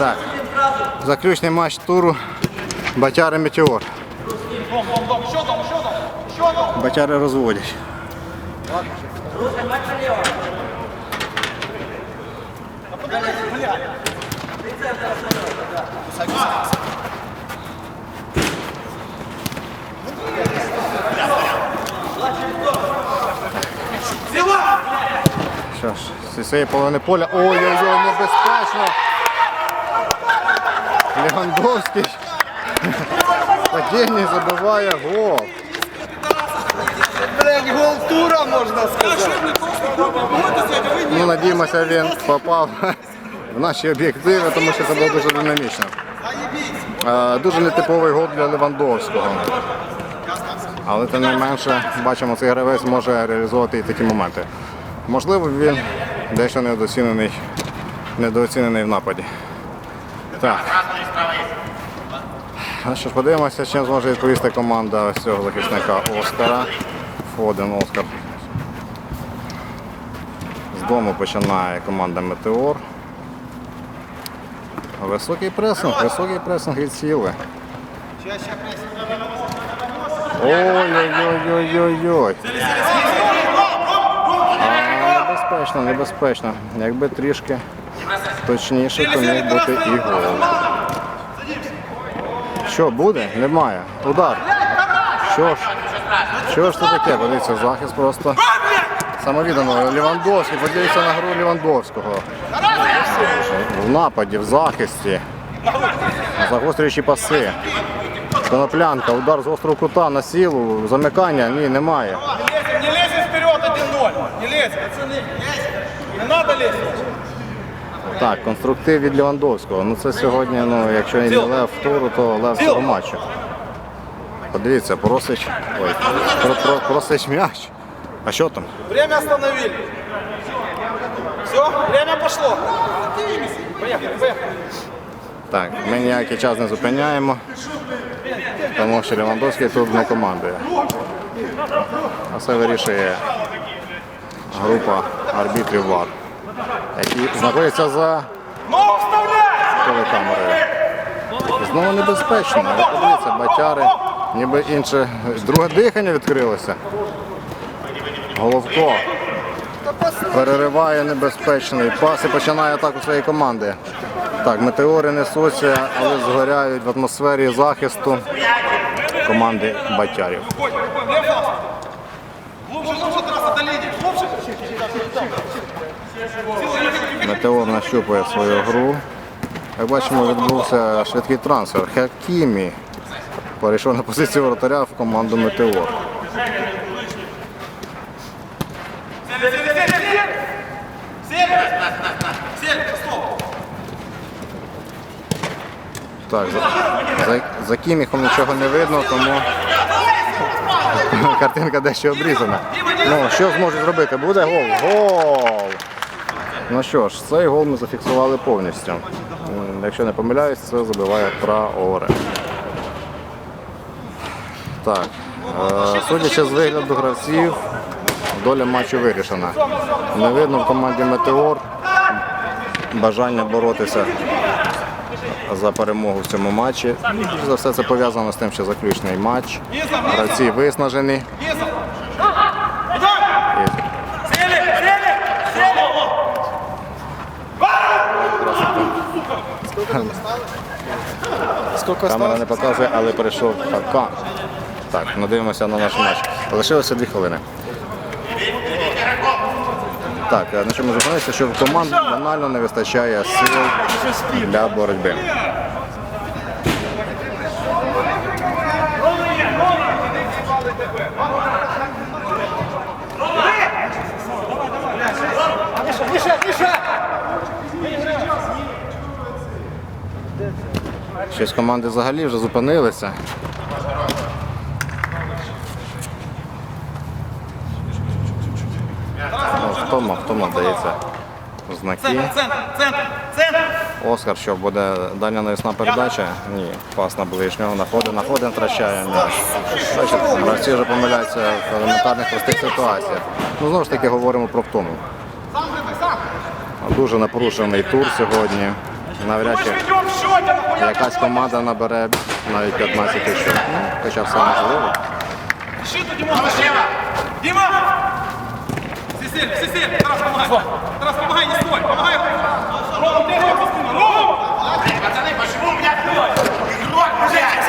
Так, заключний матч туру Батяри Метеор. Батяри розводять. Що ж, зі цієї половини поля. Ой-ой-ой, небезпечно. Левандовський. Падіння забиває гол. Блять, гол тура, можна сказати. Ну, надіємося, він попав в наші об'єктиви, тому що це було дуже динамічно. Е, Дуже нетиповий гол для Левандовського. Але тим не менше, бачимо, цей гравець може реалізовувати і такі моменти. Можливо, він дещо недооцінений, недооцінений в нападі. Так. Ну що ж, подивимося, чим зможе відповісти команда ось цього захисника Оскара. Фоден Оскар. З дому починає команда Метеор. Високий пресинг, високий пресинг від сіли. Ой-ой-ой-ой-ой-ой. Небезпечно, небезпечно. Якби трішки точніше, то міг бути і гол. Що буде? Немає. Удар. Що ж? Що ж це таке? Подивіться, захист просто самовіддано. Лівандовський, подивіться на гру Лівандовського. В нападі, в захисті. Загострюючі паси. Коноплянка, удар з острого кута на сілу, замикання, ні, немає. Не лезем вперед 1-0. Не лезем, пацаны. Не надо лезть. Так, конструктив від Лівандовського. Ну це сьогодні, ну, якщо і не лев туру, то лев цього матчу. Подивіться, просить. Ой, про, про, просить м'яч. А що там? Время остановили. Все, время пошло. Поехали, поехали. Так, ми ніякий час не зупиняємо, тому що Левандовський тут не командує. А це вирішує група арбітрів ВАР, які знаходяться за телекамерою. Знову небезпечно. Подивіться, батяри, ніби інше друге дихання відкрилося. Головко перериває небезпечний пас і починає атаку своєї команди. Так, метеори несуться, але згоряють в атмосфері захисту команди батярів. Глубже, глубже трасса до линии. Глубже. Метеор нащупує свою гру. Як бачимо, відбувся швидкий трансфер. Хакімі перейшов на позицію воротаря в команду Метеор. Так, за, за, Кіміхом нічого не видно, тому картинка дещо обрізана. Ну, що зможе зробити? Буде гол? Гол! Ну що ж, цей гол ми зафіксували повністю. Якщо не помиляюсь, це забиває Траоре. Так. Е, судячи з вигляду гравців, доля матчу вирішена. Не видно в команді Метеор бажання боротися за перемогу в цьому матчі. За все це пов'язано з тим, що заключний матч. Гравці виснажені. Камера не показує, але перейшов Хакан. Так, надивимося на наш матч. Лишилося дві хвилини. Так, е, на чому зупинитися, що в команд банально не вистачає сил для боротьби. Миша, Щось команди взагалі вже зупинилися. Ну, втома, втома вдається знаки. Оскар, що буде дальня навісна передача? Ні, пас на ближнього, находить, находить, втрачає гравці вже помиляються в елементарних простих ситуаціях. Ну, знову ж таки говоримо про втому. Дуже напружений тур сьогодні навряд Мы чи же ведем в счете, нахуя якась команда набере навіть 15 очок. Ну, хоча все можливо. Защиту, Димон, защиту! Дима! Сесиль, Сесиль, Тарас, помогай! Тарас, помогай, не стой! Помогай! Ром, ты руку спину! Ром! Пацаны, почему у меня игрок, блядь?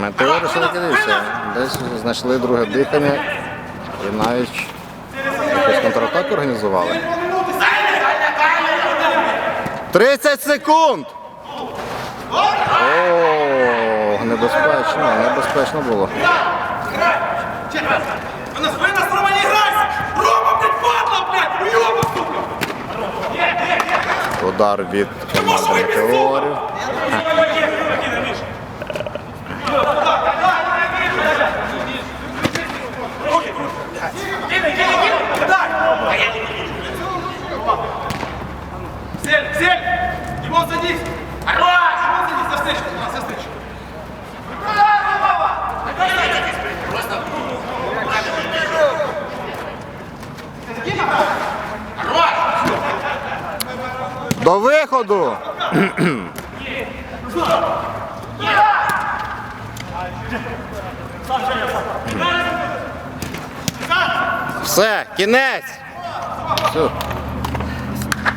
Метеори все-таки дивіться, десь знайшли друге дихання і навіть якусь контратаку організували. 30 секунд! О, небезпечно, небезпечно було. А на своей нас, Рома, падла, блядь! Удар від команди метеорів. До! Все, кінець! Все.